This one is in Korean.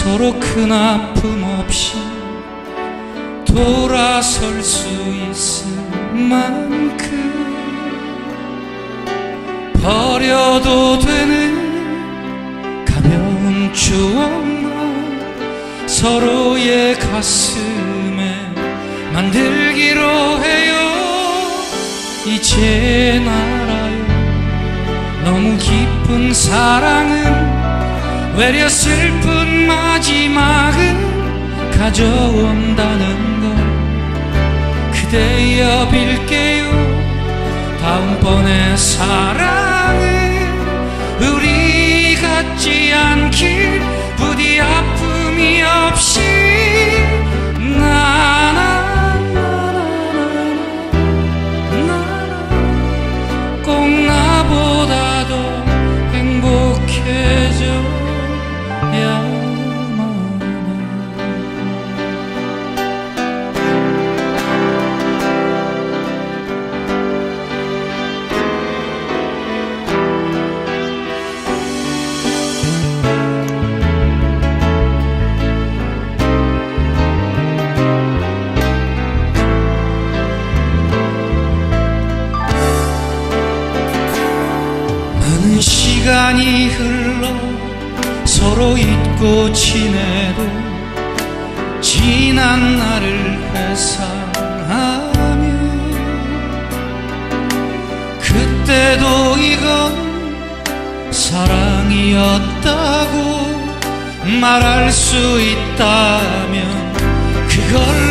서로 큰 아픔 없이 돌아설 수 있을 만큼 버려도 되는 가벼운 추억만 서로의 가슴에 만들기로 해요. 이제 알아요 너무 깊은 사랑은 외려 슬픈 마지막은 가져온다는 걸 그대여 빌게요. 다음번에 사랑은 우리 같지 않길 부디 아픔이 없이 시간이 흘러 서로 잊고 지내도 지난 날을 회상하며 그때도 이건 사랑이었다고 말할 수 있다면 그걸